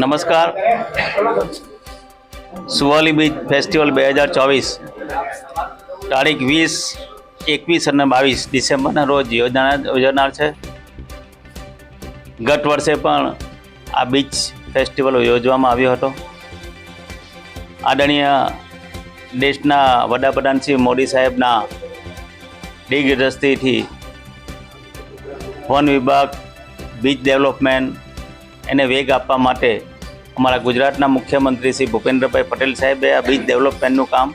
નમસ્કાર. Suvali beach festival બે હજાર ચોવીસ, તારીખ વીસ, એકવીસ અને બાવીસ ડિસેમ્બરના રોજ યોજના યોજાનાર છે. ગત વર્ષે પણ આ બીચ ફેસ્ટિવલ યોજવામાં આવ્યો હતો. આદરણીય દેશના વડાપ્રધાન શ્રી મોદી સાહેબના દિગ્રસ્તીથી વન વિભાગ બીચ ડેવલપમેન્ટ એને વેગ આપવા માટે અમારા ગુજરાતના મુખ્યમંત્રી શ્રી ભૂપેન્દ્રભાઈ પટેલ સાહેબે આ બીચ ડેવલપમેન્ટનું કામ,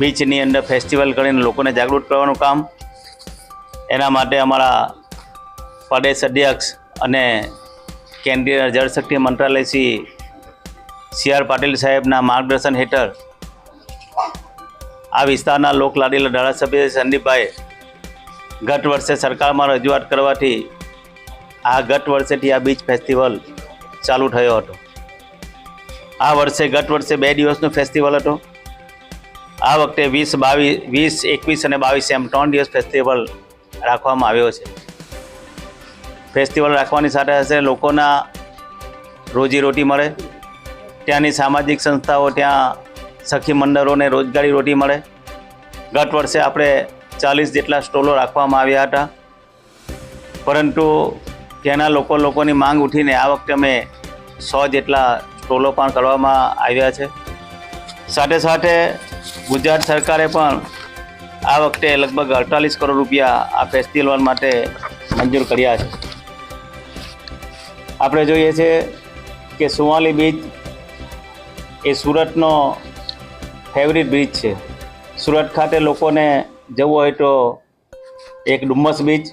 બીચની અંદર ફેસ્ટિવલ કરીને લોકોને જાગૃત કરવાનું કામ, એના માટે અમારા પ્રદેશ અધ્યક્ષ અને કેન્દ્રીય જળશક્તિ મંત્રાલય શ્રી સી આર પાટીલ સાહેબના માર્ગદર્શન હેઠળ આ વિસ્તારના લોકલાડીલા ધારાસભ્ય સંદીપભાઈ ગત વર્ષે સરકારમાં રજૂઆત કરવાથી આ ગત વર્ષેથી આ બીચ ફેસ્ટિવલ ચાલુ થયો હતો. આ વર્ષે ગત વર્ષે બે દિવસનો ફેસ્ટિવલ હતો. આ વખતે વીસ, બાવીસ, વીસ, એકવીસ અને બાવીસ એમ ત્રણ દિવસ ફેસ્ટિવલ રાખવામાં આવ્યો છે. ફેસ્ટિવલ રાખવાની સાથે સાથે લોકોના રોજીરોટી મળે. ત્યાંની સામાજિક સંસ્થાઓ, ત્યાં સખી મંડળોને રોજગારી રોટી મળે. ગત વર્ષે આપણે ચાલીસ જેટલા સ્ટોલો રાખવામાં આવ્યા હતા. પરંતુ ત્યાંના લોકો લોકોની માંગ ઉઠીને આ વખતે અમે સો જેટલા સ્ટોલો પણ કરવામાં આવ્યા છે. સાથે સાથે ગુજરાત સરકારે પણ આ વખતે લગભગ અડતાલીસ કરોડ રૂપિયા આ ફેસ્ટિવલ માટે મંજૂર કર્યા છે. આપણે જોઈએ છે કે સુવાલી બીચ એ સુરતનો ફેવરિટ બીચ છે. સુરત ખાતે લોકોને જવું હોય તો એક ડુમ્મસ બીચ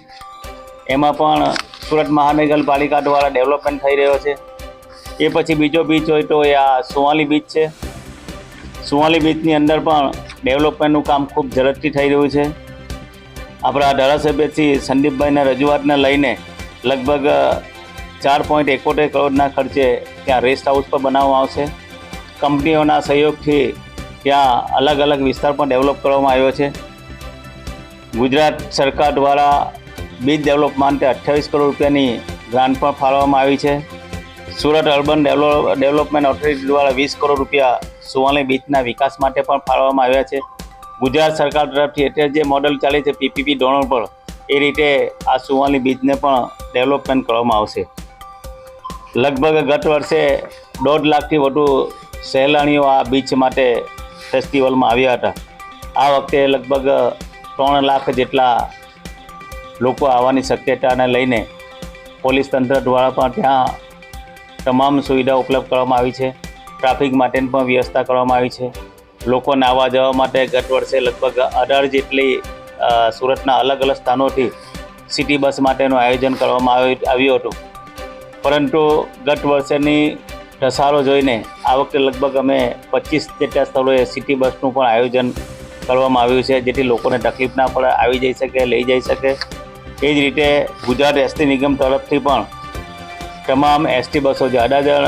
એમાં પણ સુરત મહાનગરપાલિકા દ્વારા ડેવલપમેન્ટ થઈ રહ્યો છે. એ પછી બીજો બીચ હોય તો એ આ સુવાલી બીચ છે. સુવાલી બીચની અંદર પણ ડેવલપમેન્ટનું કામ ખૂબ ઝડપથી થઈ રહ્યું છે. આપણા ધારાસભ્યથી સંદીપભાઈના રજૂઆતને લઈને લગભગ ચાર પોઈન્ટ એકોતેર કરોડના ખર્ચે ત્યાં રેસ્ટ હાઉસ પણ બનાવવામાં આવશે. કંપનીઓના સહયોગથી ત્યાં અલગ અલગ વિસ્તાર પણ ડેવલપ કરવામાં આવ્યો છે. ગુજરાત સરકાર દ્વારા બીચ ડેવલપ માટે અઠ્યાવીસ કરોડ રૂપિયાની ગ્રાન્ટ પણ ફાળવવામાં આવી છે. Surat urban develop development authority દ્વારા વીસ કરોડ રૂપિયા સુવાલી બીચના વિકાસ માટે પણ ફાળવવામાં આવ્યા છે. ગુજરાત સરકાર તરફથી અત્યારે જે મોડલ ચાલે છે પીપીપી ધોરણ પર, એ રીતે આ સુવાલી બીચને પણ ડેવલપમેન્ટ કરવામાં આવશે. લગભગ ગત વર્ષે દોઢ લાખથી વધુ સહેલાણીઓ આ બીચ માટે ફેસ્ટિવલમાં આવ્યા હતા. આ વખતે લગભગ ત્રણ લાખ જેટલા લોકો આવવાની શક્યતાને લઈને પોલીસ તંત્ર દ્વારા પણ ત્યાં તમામ સુવિધા ઉપલબ્ધ કરવામાં આવી છે. ટ્રાફિક માટેની પણ વ્યવસ્થા કરવામાં આવી છે. લોકોને આવવા જવા માટે ગત વર્ષે લગભગ અઢાર જેટલી સુરતના અલગ અલગ સ્થાનોથી સિટી બસ માટેનું આયોજન કરવામાં આવ્યું હતું. પરંતુ ગત વર્ષેની ઢસારો જોઈને આ વખતે લગભગ અમે પચીસ જેટલા સ્થળોએ સિટી બસનું પણ આયોજન કરવામાં આવ્યું છે, જેથી લોકોને તકલીફ ના પડે, આવી જઈ શકે, લઈ જઈ શકે. એ જ રીતે ગુજરાત એસટી નિગમ તરફથી પણ તમામ એસટી બસો જે અડાજણ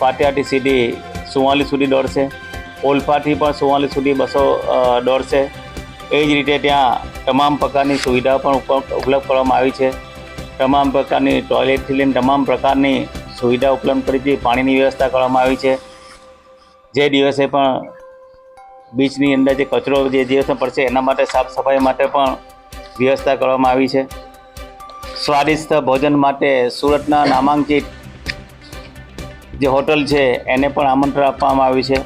પાટિયાથી સીધી સુવાલી સુધી દોડશે. ઓલપાથી પણ સુવાલી સુધી બસો દોડશે. એ જ રીતે ત્યાં તમામ પ્રકારની સુવિધા પણ ઉપલબ્ધ કરવામાં આવી છે. તમામ પ્રકારની ટોયલેટથી લઈને તમામ પ્રકારની સુવિધા ઉપલબ્ધ કરી છે. પાણીની વ્યવસ્થા કરવામાં આવી છે. જે દિવસે પણ બીચની અંદર જે કચરો જે દિવસે પડશે, એના માટે સાફ સફાઈ માટે પણ વ્યવસ્થા કરવામાં આવી છે. સ્વાદિષ્ટ ભોજન માટે સુરતના નામાંકિત જે હોટલ છે, એને પણ આમંત્રણ આપવામાં આવ્યું છે.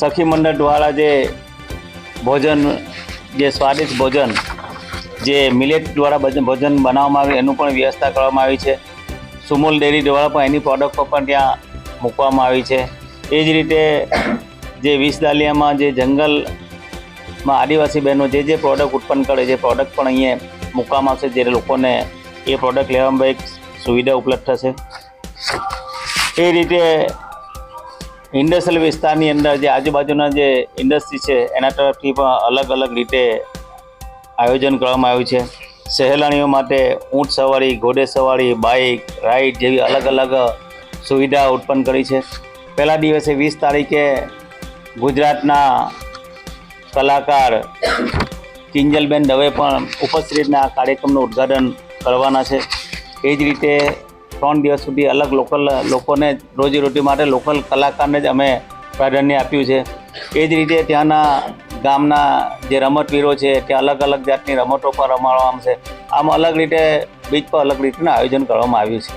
સખી મંડળ દ્વારા જે ભોજન, જે સ્વાદિષ્ટ ભોજન, જે મિલેટ દ્વારા ભોજન બનાવવામાં આવે એનું પણ વ્યવસ્થા કરવામાં આવી છે. સુમુલ ડેરી દ્વારા પણ એની પ્રોડક્ટો પણ ત્યાં મૂકવામાં આવી છે. એ જ રીતે જે વિસદાલિયામાં જે જંગલમાં આદિવાસી બહેનો જે જે પ્રોડક્ટ ઉત્પન્ન કરે છે પ્રોડક્ટ પણ અહીંયા મૂકવામાં આવશે જે લોકોને એ પ્રોડક્ટ લેવામાં એક સુવિધા ઉપલબ્ધ થશે. એ રીતે ઇન્ડસ્ટ્રીયલ વિસ્તારની અંદર જે આજુબાજુના જે ઇન્ડસ્ટ્રી છે, એના તરફથી પણ અલગ અલગ રીતે આયોજન કરવામાં આવ્યું છે. સહેલાણીઓ માટે ઊંટ સવારી, ઘોડે સવારી બાઇક રાઈડ જેવી અલગ અલગ સુવિધા ઉત્પન્ન કરી છે. પહેલા દિવસે વીસ તારીખે ગુજરાતના કલાકાર કિંજલબેન દવે પણ ઉપસ્થિત રહીને આ કાર્યક્રમનું ઉદ્ઘાટન કરવાના છે. એ જ રીતે ત્રણ દિવસ સુધી અલગ લોકલ લોકોને રોજીરોટી માટે લોકલ કલાકારને જ અમે પ્રાધાન્ય આપ્યું છે. એ જ રીતે ત્યાંના ગામના જે રમતવીરો છે તે અલગ અલગ જાતની રમતો પણ રમાડવામાં છે. આમ અલગ રીતે બીચ પર અલગ રીતના આયોજન કરવામાં આવ્યું છે.